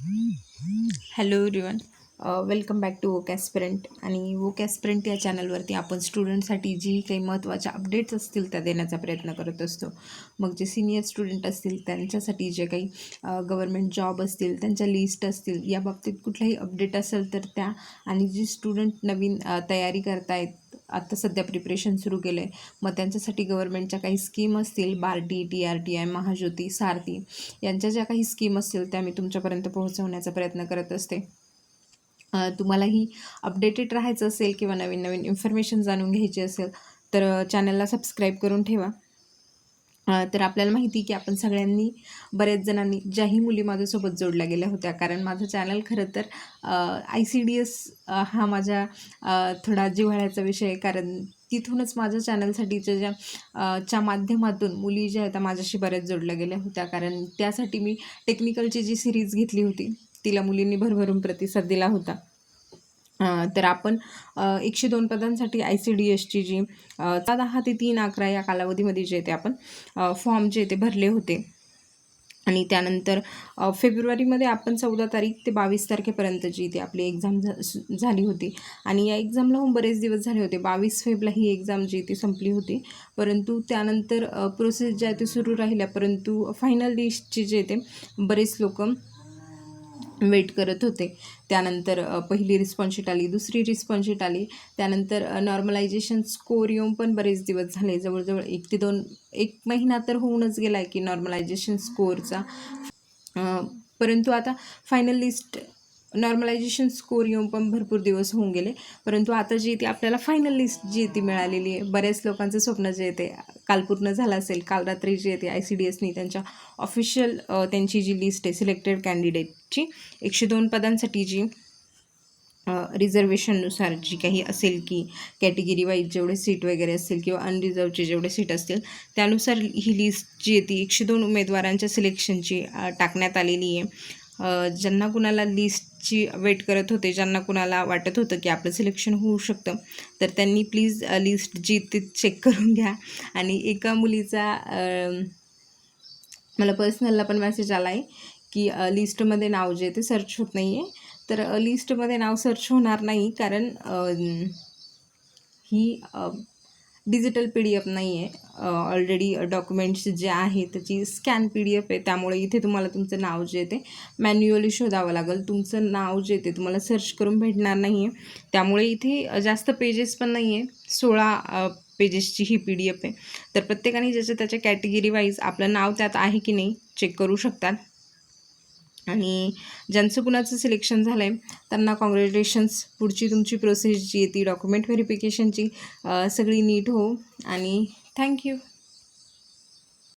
Hello everyone welcome back to woke aspirant. आणि woke aspirant या चॅनलवरती आपण स्टुडंटसाठी जी काही महत्त्वाच्या अपडेट्स असतील त्या देण्याचा प्रयत्न करत असतो. मग जे सिनियर स्टुडंट असतील त्यांच्यासाठी जे काही गव्हर्मेंट जॉब असतील त्यांच्या लिस्ट असतील या बाबतीत कुठलाही अपडेट असेल तर त्या आणि जी स्टुडंट नवीन तयारी करतायत आत्ता सध्या प्रिपरेशन सुरू केलं आहे मग त्यांच्यासाठी गव्हर्मेंटच्या काही स्कीम असतील BARTI T R T I Mahajyoti Sarathi यांच्या ज्या काही स्कीम असतील त्या मी तुमच्यापर्यंत पोहोचवण्याचा प्रयत्न करत असते. तुम्हालाही अपडेटेड राहायचं असेल किंवा नवीन नवीन इन्फॉर्मेशन जाणून घ्यायची असेल तर चॅनलला सबस्क्राईब करून ठेवा. तर आपल्याला माहिती की आपण सगळ्यांनी बऱ्याच जणांनी ज्याही मुली माझ्यासोबत जोडल्या गेल्या होत्या. कारण माझं चॅनल खरं तर आय सी डी एस हा माझ्या थोडा जिव्हाळ्याचा विषय आहे. कारण तिथूनच माझ्या चॅनलसाठीच्या ज्या च्या माध्यमातून मुली ज्या आहेत त्या माझ्याशी बऱ्याच जोडल्या गेल्या होत्या. कारण त्यासाठी मी टेक्निकलची जी सिरीज घेतली होती तिला मुलींनी भरभरून प्रतिसाद दिला होता. तर आपण एकशे दोन पदांसाठी आय सी डी एसची जी अ, दहा ते तीन अकरा या कालावधीमध्ये जे ते आपण फॉर्म जे ते भरले होते. आणि त्यानंतर फेब्रुवारीमध्ये आपण चौदा तारीख ते बावीस तारखेपर्यंत जी ती आपली एक्झाम झाली होती. आणि या एक्झामला होऊन बरेच दिवस झाले होते. बावीस फेबला ही एक्झाम जी ती संपली होती. परंतु त्यानंतर प्रोसेस ज्या आहे ते सुरू राहिल्या परंतु फायनल लिस्टचे जे ते बरेच लोक वेट करत होते. त्यानंतर पहिली रिस्पॉन्सशीट आली दुसरी रिस्पॉन्सशीट आली. त्यानंतर नॉर्मलायझेशन स्कोर येऊन पण बरेच दिवस झाले. जवळजवळ एक ते दोन एक महिना तर होऊनच गेला आहे की नॉर्मलायझेशन स्कोअरचा परंतु आता फायनल लिस्ट नॉर्मलायझेशन स्कोर येऊन पण भरपूर दिवस होऊन गेले. परंतु आता जी ती आपल्याला फायनल लिस्ट जी ती मिळालेली आहे बऱ्याच लोकांचं स्वप्न जे येते ते काल पूर्ण झालं असेल. काल रात्री जी येते आय सी डी एसनी त्यांच्या ऑफिशियल त्यांची जी लिस्ट आहे सिलेक्टेड कॅन्डिडेटची एकशे दोन पदांसाठी जी रिझर्वेशननुसार जी काही असेल की कॅटेगरी वाईज जेवढे सीट वगैरे असतील किंवा अनरिझर्वचे जेवढे सीट असतील त्यानुसार ही लिस्ट जी आहे ती एकशे दोन उमेदवारांच्या सिलेक्शनची टाकण्यात आलेली आहे. ज्यांना कुणाला लिस्टची वेट करत होते ज्यांना कुणाला वाटत होतं की आपलं सिलेक्शन होऊ शकतं तर त्यांनी प्लीज लिस्ट जी ती चेक करून घ्या. आणि एका मुलीचा मला पर्सनलला पण मेसेज आला आहे की लिस्टमध्ये नाव जे आहे ते सर्च होत नाही आहे तर लिस्टमध्ये नाव सर्च होणार नाही कारण ही डिजिटल पी डी एफ नाही आहे. ऑलरेडी डॉक्युमेंट्स जे आहे त्याची स्कॅन पी डी एफ आहे. त्यामुळे इथे तुम्हाला तुमचं नाव जे ते मॅन्युअली शोधावं लागेल. तुमचं नाव जे ते तुम्हाला सर्च करून भेटणार नाही आहे त्यामुळे इथे जास्त पेजेस पण नाही आहे सोळा पेजेसची ही पी डी एफ आहे. तर प्रत्येकाने ज्याच्या त्याच्या कॅटेगरी वाईज आपलं नाव त्यात आहे की नाही चेक करू शकतात. आणि ज्यांचं कुणाचं सिलेक्शन झालं आहे त्यांना कॉंग्रॅच्युलेशन्स पुढची तुमची प्रोसेस जी आहे ती डॉक्युमेंट व्हेरिफिकेशनची सगळी नीट हो. आणि थँक्यू